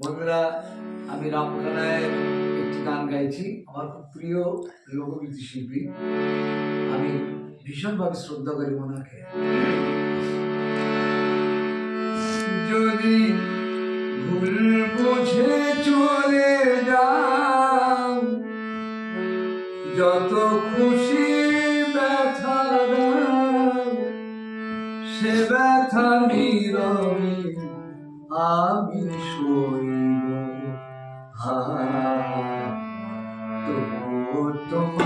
বন্ধুরা, আমি রামকানায়ের একটি গান গাইছি। আমার খুব প্রিয় লোকগীতি শিল্পী। আমি ভীষণভাবে শ্রদ্ধা করি ওনাকে যদি ভুল চলে যাও, যত খুশি ব্যথা সে ব্যথা নীরবে। আমি শৈব হা তো